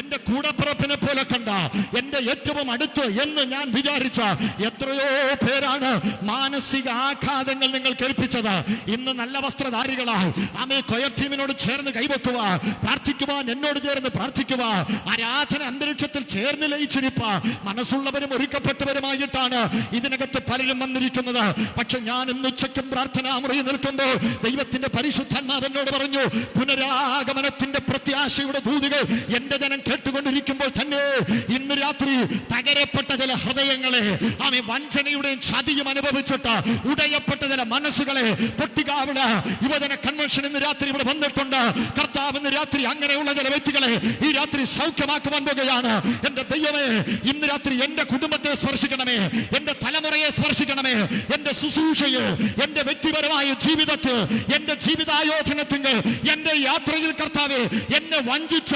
എന്റെ കൂടപ്പിറപ്പിനെ പോലെ കണ്ട എന്റെ ഏറ്റവും അടുത്ത് എന്ന് ഞാൻ വിചാരിച്ച എത്രയോ പേരാണ് മാനസിക ആഘാതങ്ങൾ നിങ്ങൾ കേൾപ്പിച്ചത്. ഇന്ന് നല്ല വസ്ത്രധാരികളായി ആമേ കൊയർ ടീമിനോട് ചേർന്ന് കൈവെക്കുക. പ്രാർത്ഥിക്കുവാൻ എന്നോട് ചേർന്ന് പ്രാർത്ഥിക്കുക. ആരാധന അന്തരീക്ഷത്തിൽ ചേർന്ന് ലയിച്ചിരിപ്പ. മനസ്സുള്ളവരും ഒരുക്കപ്പെട്ടവരുമായിട്ടാണ് ഇതിനകത്ത് പലരും വന്നിരിക്കുന്നത്. പക്ഷെ ഞാൻ ഇന്ന് ഉച്ചയ്ക്കും പ്രാർത്ഥന മുറി നിൽക്കുമ്പോൾ ദൈവത്തിന്റെ പരിശുദ്ധാത്മാവ് എന്നോട് പറഞ്ഞു പുനരാഗമനത്തിന്റെ പ്രത്യാശയുടെ ദൂതികൾ എന്റെ ജനം കേട്ടുകൊണ്ടിരിക്കുമ്പോൾ തന്നെ ഇന്ന് രാത്രി തകരപ്പെട്ട ചില ഹൃദയങ്ങളെ ആമെ വഞ്ചനയുടെയും ചതിയും അനുഭവിച്ചിട്ട് ഉടയപ്പെട്ട ചില മനസ്സുകളെ പൊട്ടിക്കാവിട യുവജന കൺവെൻഷൻ ഇന്ന് രാത്രി ഇവിടെ വന്നിട്ടുണ്ട്. കർത്താവ് ഇന്ന് രാത്രി അങ്ങനെയുള്ള ചില വ്യക്തികളെ ഈ രാത്രി സൗഖ്യമാക്കുവാൻ പോകുകയാണ്. എന്റെ ദൈവമേ ഇന്ന് രാത്രി എന്റെ കുടുംബത്തെ സ്പർശിക്കണമേ എന്റെ തലമുറയെ സ്പർശിക്കണമേ എന്റെ ശുശ്രൂഷയെ എന്റെ വ്യക്തിപരമായ ജീവിതത്തെ എന്റെ ജീവിതായോധനത്തിന് എന്റെ യാത്രയിൽ കർത്താവ് എന്നെ വഞ്ചിച്ച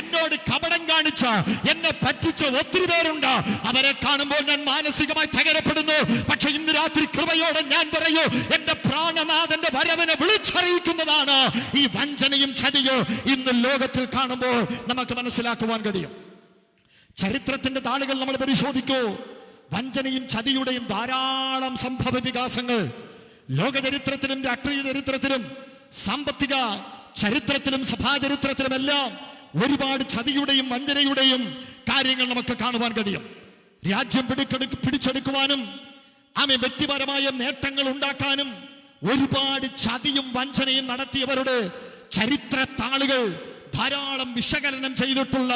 എന്നോട് കപടം കാണിച്ച എന്നെ പറ്റിച്ച ഒത്തിരി പേരുണ്ട്. അവരെ കാണുമ്പോൾ ഞാൻ മാനസികമായി തകരപ്പെടുന്നു. പക്ഷെ ഇന്ന് രാത്രി കൃപയോടെ ഞാൻ പറയൂ എന്റെ പ്രാണനാഥന്റെ വരവിനെ വിളിച്ചറിയിക്കുന്നതാണ്. ഈ വഞ്ചനയും ചതിയും ഇന്ന് ലോകത്തിൽ കാണുമ്പോൾ നമുക്ക് മനസ്സിലാക്കുവാൻ കഴിയും. ചരിത്രത്തിന്റെ താളുകൾ നമ്മൾ പരിശോധിക്കൂ. വഞ്ചനയും ചതിയുടെയും ധാരാളം സംഭവ വികാസങ്ങൾ. ലോകചരിത്രത്തിലും രാഷ്ട്രീയ ചരിത്രത്തിലും സാമ്പത്തിക ചരിത്രത്തിലും സഭാചരിത്രത്തിലുമെല്ലാം ഒരുപാട് ചതിയുടെയും വഞ്ചനയുടെയും കാര്യങ്ങൾ നമുക്ക് കാണുവാൻ കഴിയും. രാജ്യം പിടിക്കെടു പിടിച്ചെടുക്കുവാനും ആമെ വ്യക്തിപരമായ നേട്ടങ്ങൾ ഉണ്ടാക്കാനും ഒരുപാട് ചതിയും വഞ്ചനയും നടത്തിയവരുടെ ചരിത്ര താളുകൾ ധാരാളം വിശകലനം ചെയ്തിട്ടുള്ള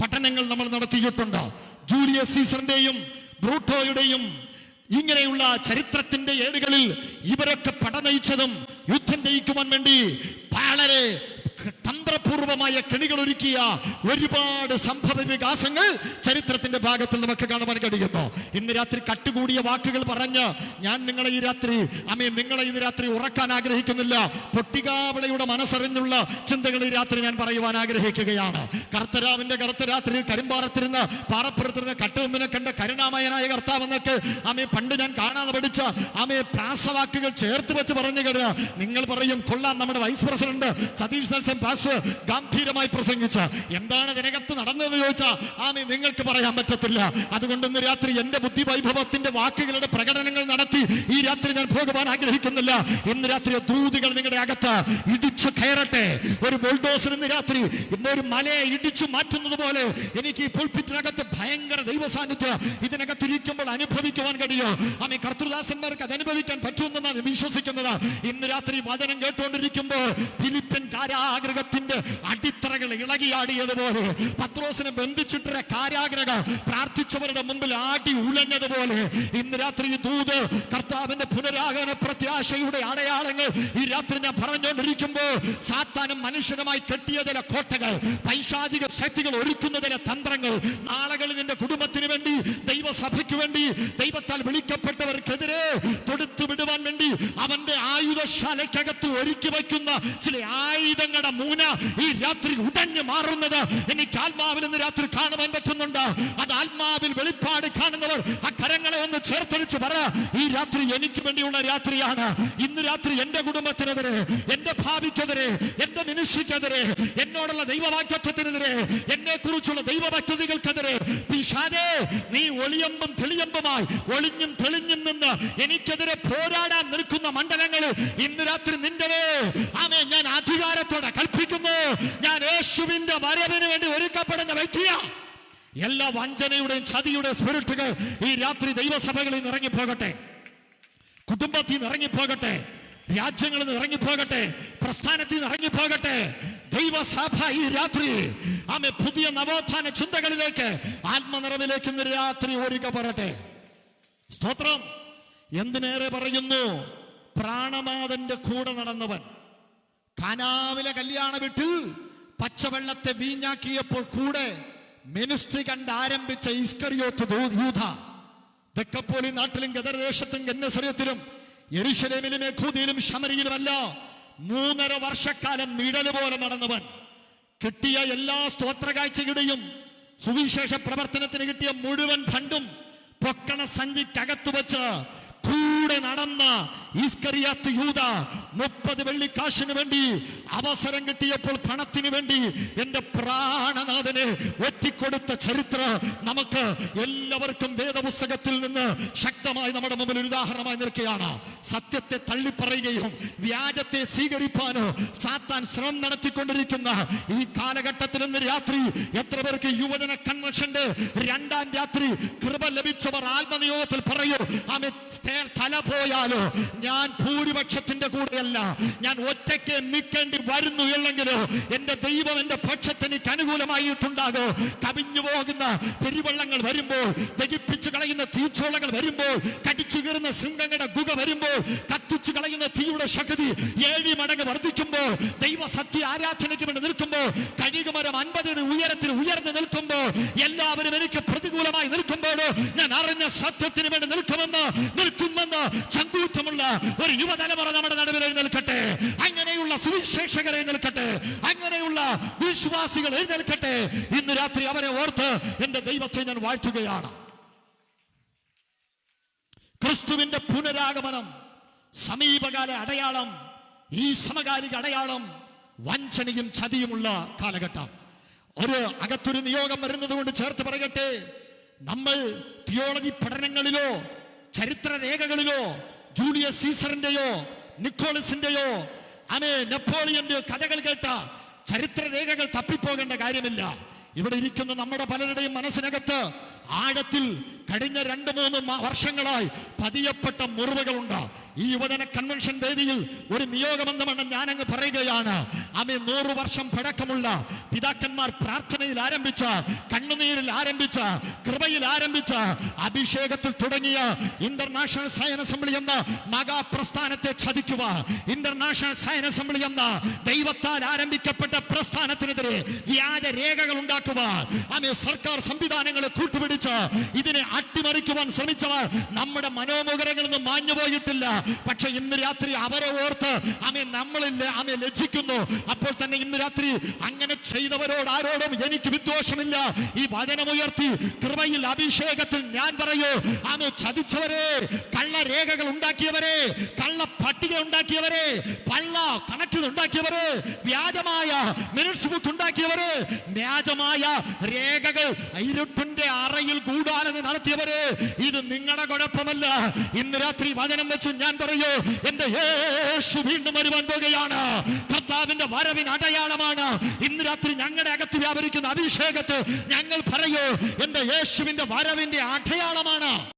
പഠനങ്ങൾ നമ്മൾ നടത്തിയിട്ടുണ്ട്. ജൂലിയസ് സീസറിന്റെയും ബ്രൂട്ടോയുടെയും ഇങ്ങനെയുള്ള ചരിത്രത്തിന്റെ ഏടുകളിൽ ഇവരൊക്കെ പടനയിച്ചതും യുദ്ധം ജയിക്കുവാൻ വേണ്ടി വളരെ തന്ത്രപൂർവമായ കെണികൾ ഒരുക്കിയ ഒരുപാട് സംഭവ വികാസങ്ങൾ ചരിത്രത്തിന്റെ ഭാഗത്തിൽ നമുക്ക് കാണുവാൻ കഴിയുന്നു. ഇന്ന് രാത്രി കട്ടുകൂടിയ വാക്കുകൾ പറഞ്ഞ് ഞാൻ നിങ്ങളെ ഈ രാത്രി അമ്മയെ നിങ്ങളെ ഇന്ന് രാത്രി ഉറക്കാൻ ആഗ്രഹിക്കുന്നില്ല. പൊട്ടികാവളയുടെ മനസ്സറിഞ്ഞുള്ള ചിന്തകൾ ഈ രാത്രി ഞാൻ പറയുവാൻ ആഗ്രഹിക്കുകയാണ്. കർത്തരാവിന്റെ കറുത്ത രാത്രിയിൽ കരിമ്പാറത്തിരുന്ന് പാറപ്പുറത്തിരുന്ന് കട്ടുകൊമ്പിനെ കണ്ട കരുണാമയനായ കർത്താവെന്നൊക്കെ അമ്മയെ പണ്ട് ഞാൻ കാണാതെ പഠിച്ച അമ്മയെ പ്രാസവാക്കുകൾ ചേർത്ത് വെച്ച് പറഞ്ഞു കഴിഞ്ഞാൽ നിങ്ങൾ പറയും കൊള്ളാം നമ്മുടെ vice president Satheesh Nelson pass ഗംഭീരമായി പ്രസംഗിച്ച എന്താണ് ഇതിനകത്ത് നടന്നത് ചോദിച്ചാൽ ആമേ നിങ്ങൾക്ക് പറയാൻ പറ്റത്തില്ല. അതുകൊണ്ട് ഇന്ന് രാത്രി എന്റെ ബുദ്ധി വൈഭവത്തിന്റെ വാക്കുകളുടെ പ്രകടനങ്ങൾ നടത്തി ഈ രാത്രി ഞാൻ ഭഗവാൻ ആഗ്രഹിക്കുന്നില്ല. ഇന്ന് രാത്രി ദൂതികൾ നിങ്ങളുടെ അകത്ത് ഇടിച്ചു കയറട്ടെ. ഒരു ബുൾഡോസർ ഇന്ന് രാത്രി ഇന്ന് ഒരു മലയെ ഇടിച്ചു മാറ്റുന്നത് പോലെ എനിക്ക് ഈ പുൽപ്പിറ്റിനകത്ത് ഭയങ്കര ദൈവ സാന്നിധ്യം ഇതിനകത്ത് ഇരിക്കുമ്പോൾ അനുഭവിക്കുവാൻ കഴിയോ. ആമേ കർത്തൃദാസന്മാർക്ക് അത് അനുഭവിക്കാൻ പറ്റുമെന്നാണ് വിശ്വസിക്കുന്നത്. ഇന്ന് രാത്രി വചനം കേട്ടുകൊണ്ടിരിക്കുമ്പോൾ ഫിലിപ്പൻ കാരാഗ്രഹത്തിന്റെ അടിത്തറകൾ ഇളകിയാടിയതുപോലെ പത്രോസിനെ ബന്ധിച്ചിട്ടൊരു കാര്യാഗ്രഹം പ്രാർത്ഥിച്ചവരുടെ മുമ്പിൽ ആടി ഉലഞ്ഞതുപോലെ ഇന്ന് രാത്രി ദൂത് കർത്താവിന്റെ പുനരാഗമന പ്രത്യാശയുടെ അടയാളങ്ങൾ ഈ രാത്രി ഞാൻ പറഞ്ഞുകൊണ്ടിരിക്കുമ്പോൾ സാത്താനും മനുഷ്യനുമായി കെട്ടിയതിലെ കോട്ടകൾ പൈശാചിക ശക്തികൾ ഒരുക്കുന്നതിലെ തന്ത്രങ്ങൾ നാളകളിൽ നിന്റെ കുടുംബത്തിന് വേണ്ടി ദൈവസഭയ്ക്ക് വേണ്ടി ദൈവത്താൽ വിളിക്കപ്പെട്ടവർക്കെതിരെ വേണ്ടി അവന്റെ ആയുധശാലയ്ക്കകത്ത് ഒരുക്കി വയ്ക്കുന്ന ചില ആയുധങ്ങളുടെ മൂന ഈ രാത്രി ഉടഞ്ഞു മാറുന്നത് എനിക്ക് ആത്മാവിൽ ഇന്ന് രാത്രി കാണുവാൻ പറ്റുന്നുണ്ട്. അത് ആത്മാവിൽ വെളിപ്പാട് കാണുന്നവർ ആ കരങ്ങളെ ഒന്ന് ചേർത്തടിച്ച് പറ ഈ രാത്രി എനിക്ക് വേണ്ടിയുള്ള രാത്രിയാണ്. ഇന്ന് രാത്രി എന്റെ കുടുംബത്തിനെതിരെ എന്റെ ഭാവിക്കെതിരെ എന്റെ മനുഷ്യക്കെതിരെ എന്നോടുള്ള ദൈവവാക്യത്വത്തിനെതിരെ എന്നെ കുറിച്ചുള്ള ദൈവ പദ്ധതികൾക്കെതിരെ നീ ഒളിയമ്പും തെളിയമ്പുമായി ഒളിഞ്ഞും തെളിഞ്ഞും നിന്ന് എനിക്കെതിരെ പോരാടാൻ നിൽക്കുന്ന മണ്ഡലങ്ങളിൽ ഇന്ന് രാത്രി നിന്റെ ആമേ ഞാൻ അധികാരത്തോടെ കൽപ്പിക്കുന്നു. ഞാൻ യേശുവിന്റെ വരവിന് വേണ്ടി ഒരുക്കപ്പെടുന്ന വ്യക്തിയാ. എല്ലാ വഞ്ചനയുടെയും ചതിയുടെ സ്പിരിറ്റുകൾ ഈ രാത്രി ദൈവസഭകളിൽ നിന്ന് ഇറങ്ങിപ്പോകട്ടെ. കുടുംബത്തിൽ നിന്ന് ഇറങ്ങിപ്പോകട്ടെ. രാജ്യങ്ങളിൽ നിന്ന് ഇറങ്ങിപ്പോകട്ടെ. പ്രസ്ഥാനത്തിൽ നിന്ന് ഇറങ്ങിപ്പോകട്ടെ. ദൈവസഭ ഈ രാത്രി ആമെ പുതിയ നവോത്ഥാന ചിന്തകളിലേക്ക് ആത്മനിറവിലേക്ക് ഇന്ന് രാത്രി ഒരുക്കപ്പെടട്ടെ. സ്തോത്രം. എന്തിനേറെ പറയുന്നു? പ്രാണനാഥന്റെ കൂടെ നടന്നവൻ. കനാവിലെ കല്യാണ വീട്ടിൽ പച്ചവെള്ളത്തെ വീഞ്ഞാക്കിയപ്പോൾ കൂടെ മിനിസ്ട്രി കണ്ട് ആരംഭിച്ച ഇസ്കറിയോത്ത് യൂഥ തെക്കപ്പോലി നാട്ടിലും ഗദർദേശത്തും ഗന്നസരത്തിലും എരിശലേമിലും യഹൂദിയിലും ശമരിയിലുമല്ല മൂന്നര വർഷക്കാലം നിഴൽ പോലെ നടന്നവൻ. കിട്ടിയ എല്ലാ സ്തോത്രകാഴ്ചയുടെയും സുവിശേഷ പ്രവർത്തനത്തിന് കിട്ടിയ മുഴുവൻ ഫണ്ടും പൊക്കണ സഞ്ചിക്കകത്തു വെച്ച് കൂടെ നടന്ന ഈസ്കരിയാത്ത് യൂത മുപ്പത് വെള്ളിക്കാശിന് വേണ്ടി അവസരം കിട്ടിയപ്പോൾ പണത്തിന് വേണ്ടി എന്റെ പ്രാണനാഥനെ ഒറ്റിക്കൊടുത്ത ചരിത്ര നമുക്ക് എല്ലാവർക്കും വേദപുസ്തകത്തിൽ നിന്ന് ശക്തമായി നമ്മുടെ മുമ്പിൽ ഒരു ഉദാഹരണമായി നിൽക്കുകയാണ്. സത്യത്തെ തള്ളിപ്പറയുകയും വ്യാജത്തെ സ്വീകരിപ്പാനോ സാത്താൻ ശ്രമം നടത്തിക്കൊണ്ടിരിക്കുന്ന ഈ കാലഘട്ടത്തിൽ ഇന്ന് രാത്രി എത്ര പേർക്ക് യുവജന കൺവെൻഷന്റെ രണ്ടാം രാത്രി കൃപ ലഭിച്ചവർ ആത്മനിയോഗത്തിൽ പറയൂ ആമേ തല പോയാലോ ഞാൻ ഭൂരിപക്ഷത്തിന്റെ കൂടെയല്ല. ഞാൻ ഒറ്റയ്ക്ക് നിൽക്കേണ്ടി വരുന്നു ഇല്ലെങ്കിലോ എന്റെ ദൈവം എന്റെ പക്ഷത്തിന് അനുകൂലമായിട്ടുണ്ടാകോ? കവിഞ്ഞു പോകുന്ന പെരുവെള്ളങ്ങൾ വരുമ്പോൾ ദഹിപ്പിച്ചു കളയുന്ന തീച്ചോളകൾ വരുമ്പോൾ കടിച്ചു കീറുന്ന സിംഹങ്ങളുടെ ഗുഹ വരുമ്പോൾ കത്തിച്ചു കളയുന്ന തീയുടെ ശക്തി ഏഴി മടങ്ങ് വർദ്ധിക്കുമ്പോൾ ദൈവ സത്യ ആരാധനയ്ക്ക് വേണ്ടി നിൽക്കുമ്പോൾ കഴുകുമരം അൻപതിന് ഉയരത്തിൽ ഉയർന്നു നിൽക്കുമ്പോൾ എല്ലാവരും എനിക്ക് പ്രതികൂലമായി നിൽക്കുമ്പോൾ ഞാൻ അറിഞ്ഞ സത്യത്തിന് വേണ്ടി നിൽക്കുമെന്ന് നിൽക്കുമെന്ന് ചങ്കൂറ്റമുള്ള ഒരു യുവതലമുറ നമ്മുടെ നടുവിൽ എഴുന്നേൽക്കട്ടെ. അങ്ങനെയുള്ള സുവിശേഷകർ എഴുന്നേൽക്കട്ടെ. അങ്ങനെയുള്ള വിശ്വാസികൾ എഴുന്നേൽക്കട്ടെ. ഇന്ന് രാത്രി അവരെ ഓർത്ത് എന്റെ ദൈവത്തെ ഞാൻ വാഴ്ത്തുകയാണ്. ക്രിസ്തുവിന്റെ പുനരാഗമനം സമീപകാല അടയാളം ഈ സമകാലിക അടയാളം വഞ്ചനയും ചതിയുമുള്ള കാലഘട്ടം. ഒരു അകത്തൊരു നിയോഗം വരുന്നത് കൊണ്ട് ചേർത്ത് പറയട്ടെ. നമ്മൾ തിയോളജി പഠനങ്ങളിലോ ചരിത്ര രേഖകളിലോ ജൂലിയസ് സീസറിന്റെയോ നിക്കോളസിന്റെയോ അമേ നെപ്പോളിയന്റെയോ കഥകൾ കേട്ട ചരിത്ര രേഖകൾ തപ്പിപ്പോകേണ്ട കാര്യമില്ല. ഇവിടെ ഇരിക്കുന്ന നമ്മുടെ പലരുടെയും മനസ്സിനകത്ത് ആഴത്തിൽ കഴിഞ്ഞ രണ്ട് മൂന്ന് വർഷങ്ങളായി പതിയപ്പെട്ട മുറിവുകളുണ്ട്. ഈ യുവജന കൺവെൻഷൻ വേദിയിൽ ഒരു നിയോഗമെന്നുമാണ് ഞാനങ്ങ് പറയുകയാണ്. അമ്മ നൂറു വർഷം പഴക്കമുള്ള പിതാക്കന്മാർ പ്രാർത്ഥനയിൽ ആരംഭിച്ച കണ്ണുനീരിൽ ആരംഭിച്ച കൃപയിൽ ആരംഭിച്ച അഭിഷേകത്തിൽ തുടങ്ങിയ ഇന്റർനാഷണൽ സയൻ അസംബ്ലി എന്ന മഹാപ്രസ്ഥാനത്തെ ചതിക്കുക. ഇന്റർനാഷണൽ സയൻ അസംബ്ലി എന്ന ദൈവത്താൽ ആരംഭിക്കപ്പെട്ട പ്രസ്ഥാനത്തിനെതിരെ വ്യാജ രേഖകൾ ഉണ്ടാക്കുക. അമ്മ സർക്കാർ സംവിധാനങ്ങളെ കൂട്ടുപിടിച്ച് ഇതിനെ അട്ടിമറിക്കുവാൻ ശ്രമിച്ചവർ നമ്മുടെ മനോമുഖരങ്ങളിൽ നിന്ന് മാഞ്ഞു പോയിട്ടില്ല. പക്ഷെ ഇന്ന് രാത്രി അവരെ ഓർത്ത് അമ്മ നമ്മളിൽ അമ്മ ലജ്ജിക്കുന്നു. അപ്പോൾ തന്നെ ഇന്ന് രാത്രി അങ്ങനെ ചെയ്തവരോട് ആരോടും എനിക്ക് വിദ്വേഷമില്ല. ഈ വചനമുയർത്തി കൃപയിൽ അഭിഷേകത്തിൽ ഞാൻ പറയൂ അമ്മ ചതിച്ചവരെ കള്ളരേഖകൾ ഉണ്ടാക്കിയവരെ കള്ള പട്ടിക ഉണ്ടാക്കിയവരെ പള്ള കണക്കിൽ ഉണ്ടാക്കിയവരെ വ്യാജമായ മിനിറ്റ്സ് ബുക്ക് ഉണ്ടാക്കിയവരെ വ്യാജമായ രേഖകൾ ഇരുട്ടിന്റെ അറയിൽ ഗൂഢാലോചന നടത്തിയവരെ ഇത് നിങ്ങളുടെ കുഴപ്പമല്ല. ഇന്ന് രാത്രി വചനം വെച്ച് ഞാൻ പറയൂ എന്റെ യേശു വീണ്ടും വരുവാൻ പോകുകയാണ്. കർത്താവിന്റെ വരവിന് അടയാളമാണ്. ഇന്ന് രാത്രി ഞങ്ങളുടെ അകത്ത് വ്യാപരിക്കുന്ന അഭിഷേകത്ത് ഞങ്ങൾ പറയൂ എന്റെ യേശുവിന്റെ വരവിന്റെ അടയാളമാണ്.